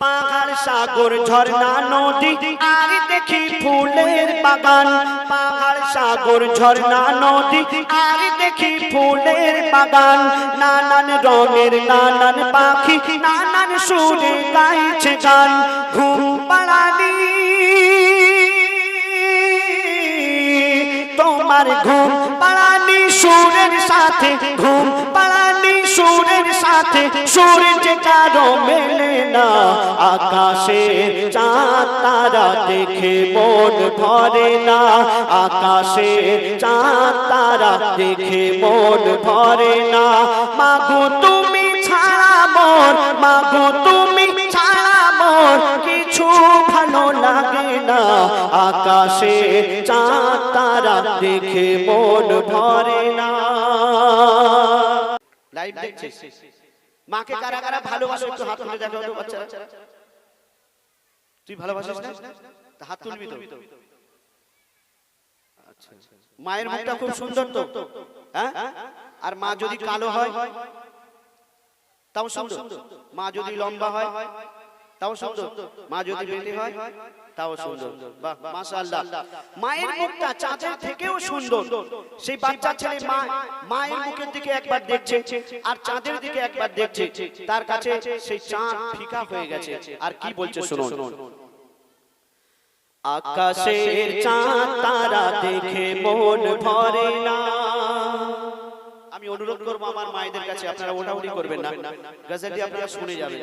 পাহাড় সাগর, ঝর্ণা নদী, আর দেখি ফুলের বাগান। পাহাড় সাগর, ঝর্ণা নদী, আর দেখি ফুলের বাগান। নানান রঙের নানান পাখি, নানান সুরে গাইছে গান। ঘুম পাড়ানি তোমার ঘুম সুরের সাথে, ঘুম পাড়ানি সুরের সাথে সূর্য কারও মেলে না। আকাশে চাঁদ তারা দেখে মন ভরে না। আকাশে চাঁদ তারা দেখে মন ভরে না। মাগো তুমি ছাড়া মোর, মাগো তুমি ছাড়া মোর, কিছু ভালো লাগে না। আকাশে চাঁদ তারা দেখে মন ভরে না। লাইভ দেখছিস মাকে কারা কারা ভালোবাসো একটু হাত তুলে দেখো তো বাচ্চারা। তুই ভালোবাসিস না? তা হাত তুলবি তো। আচ্ছা। মায়ের মুখটা খুব সুন্দর তো। হ্যাঁ? আর মা যদি কালো হয় তাও সুন্দর। মা যদি লম্বা হয় তাও সুন্দর। মা যদি বেটে হয় তাও সুন্দর। বাহ মাশাআল্লাহ। মায়ের মুখটা চাচার থেকেও সুন্দর। সেই বাচ্চা ছেলে মা মায়ের মুখের দিকে একবার দেখছে আর চাঁদের দিকে একবার দেখছে। তার কাছে সেই চাঁদ ফিকা হয়ে গেছে। আর কি বলছে শুনুন। আকাশের চাঁদ তারা দেখে মন ভরে না। আমি অনুরোধ করব আমার মায়েদের কাছে আপনারা ওটাউটি করবেন না। গজলটি আপনারা শুনে যাবেন।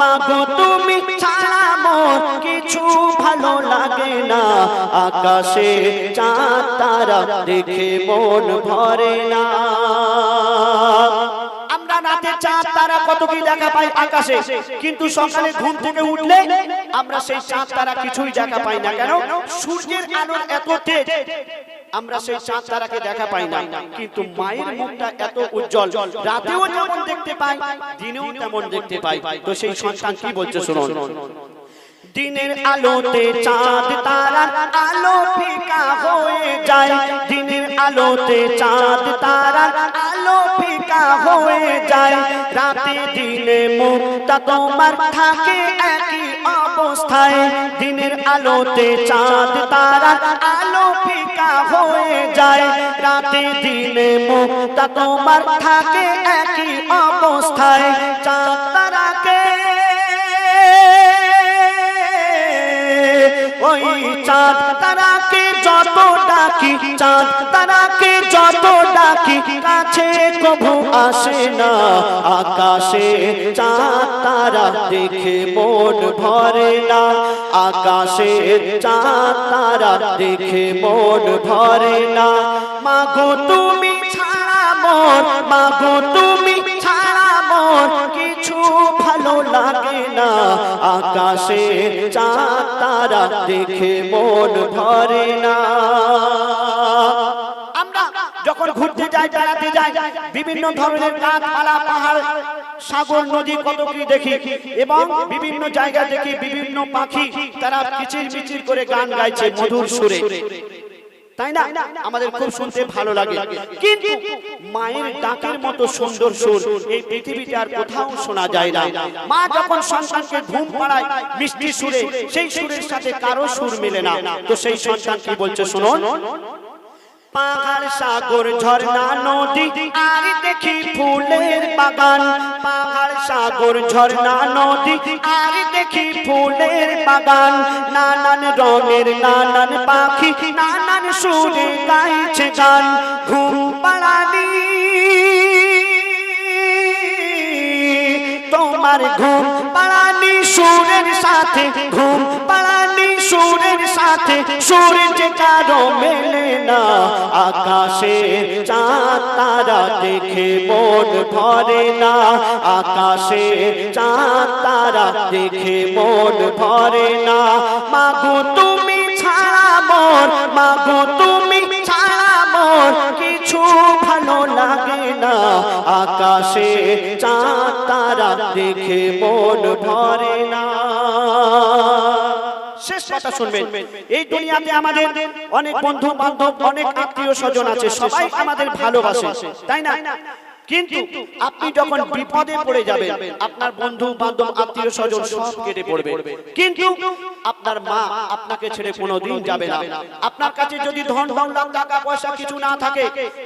মাগো তুমি ছাড়া মোর কিছু ভালো লাগে না। আকাশে চাঁদ, তারা দেখে মন ভরে না। আমরা রাতে চাঁদ, তারা কত কি দেখা পাই আকাশে, কিন্তু সকালে ঘুম থেকে উঠলে আমরা সেই চাঁদ, তারা কিছুই দেখা পাই না। কেন? সূর্যের আলোর এত তেজ আমরা সেই চাঁদ তারাকে দেখা পাই না। কিন্তু মায়ের মুখটা এত উজ্জ্বল। রাতেও যেমন দেখতে পাই দিনেও তেমন দেখতে পাই। তো সেই সন্তান কি বলছে শুনুন দিনের আলোতে চাঁদ তারার আলো ফিকা হয়ে যায়। দিনের আলোতে চাঁদ তারার আলো ফিকা হয়ে যায়। রাতে দিনে মুক্তা তোমার থাকে একই অবস্থায় দিনের আলোতে চাঁদ তারা আলো ফিকা হয়ে যায়। রাতে দিনে মুক্তা তোমার থাকে একই অবস্থায়। চাঁদ, তারাকে ওই চাঁদ তারাকে যত ডাকি, চাঁদ তারাকে যত ডাকি, কাছে আসে না। আকাশে চাঁদ তারা দেখে মন ভরে না। আকাশে চাঁদ তারা দেখে মন ভরে না। মাগো তুমি ছাড়া মোর মাগো তুমি আকাশে চাঁদ, তারা দেখে মন ভরে না। আমরা যখন ঘুরতে যাই, বেড়াতে যাই, বিভিন্ন ধরনের গাছপালা, পাহাড়, সাগর, নদী, কত কি দেখি, এবং বিভিন্ন জায়গা দেখি, বিভিন্ন পাখি, তারা কিচির মিচির করে গান গাইছে মধুর সুরে। তাই না? আমাদের খুব শুনতে ভালো লাগে। কিন্তু মায়ের ডাকের মতো সুন্দর সুর এই পৃথিবীতে আর কোথাও শোনা যায় না। মা যখন সন্তানকে ঘুম পাড়ায় মিষ্টি সুরে সেই সুরের সাথে কারও সুর মেলে না। তো সেই সন্তান কি বলছে শুনুন পাহাড় সাগর, ঝর্ণা, নদী, আর দেখি ফুলের বাগান। পাহাড় সাগর, ঝর্ণা, নদী, আর দেখি ফুলের বাগান। নানান রঙের নানান পাখি, নানান সুরে গাইছে গান। ঘুম পাড়ানি তোমার ঘুম সুরের সাথে ঘুম পাড়ানি, সুরের সাথে সুরের যে কারও মেলে না। আকাশে চাঁদ তারা দেখে মন ভরে না। আকাশে চাঁদ তারা দেখে মন ভরে না। মাগো তুমি ছাড়া মোর মাগো তুমি ছাড়া মোর কিছু ভালো লাগে না। আকাশে চাঁদ তারা দেখে মন ভরে না। শেষ কথা শুনবেন। এই আমাদের অনেক বন্ধু বান্ধব অনেক আত্মীয় স্বজন আছে, সবাই আমাদের ভালোবাসে। তাই না? কিন্তু আপনি যখন বিপদে পড়ে যাবেন আপনার বন্ধু বান্ধব আত্মীয় স্বজন সব কেটে পড়বে। কিন্তু আপনার মা আপনাকে ছেড়ে কোনোদিন যাবে না। আপনার কাছে যদি ধন দৌলত টাকা পয়সা কিছু না থাকে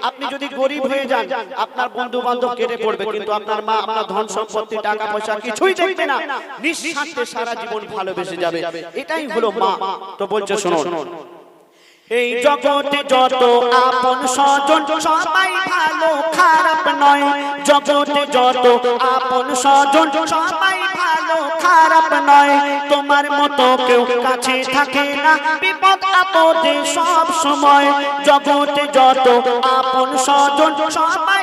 আপনি যদি গরিব হয়ে যান আপনার বন্ধু বান্ধব কেটে পড়বে কিন্তু আপনার মা আপনার ধন সম্পত্তি টাকা পয়সা কিছুই দেখবে না। নিঃস্বার্থে সারা জীবন ভালোবেসে যাবে। এটাই হলো মা। তো বলছে শুনুন এই জগতে যত আপন স্বজন, সবাই ভালো, খারাপ নয়। জগতে যত আপন স্বজন, সবাই ভালো, খারাপ নয়। তোমার মতো কেউ কাছে থাকে না। বিপদ আপদে সব সময়। জগতে যত আপন স্বজন, সবাই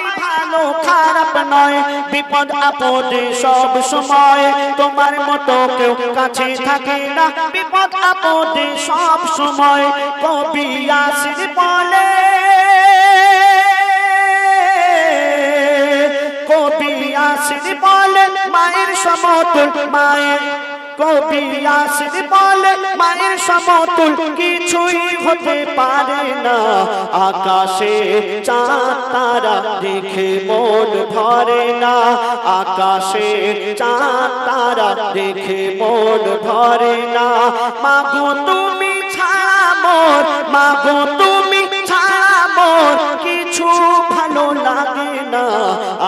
ভালো খারাপ নয়। বিপদ আপদে সব সময় তোমার মতো কেউ কাছে থাকে না। বিপদ আপদে সব সময় কবি আসির বলে। কবি আসির বলে, মায়ের সমতুল মায়ের কবি আসির বলে, মায়ের সমতুল কিছুই হতে পারে না। আকাশে চাঁদ, তারা দেখে মন ভরে না। আকাশে চাঁদ, তারা দেখে মন ভরে না। মাগো তুমি ছাড়া মোর, মাগো তুমি ছাড়া কিছু ভালো লাগে না।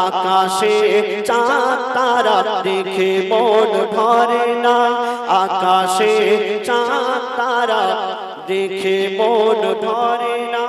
আকাশে চাঁদ তারা দেখে মন ভরে না। আকাশে চাঁদ তারা দেখে মন ভরে না।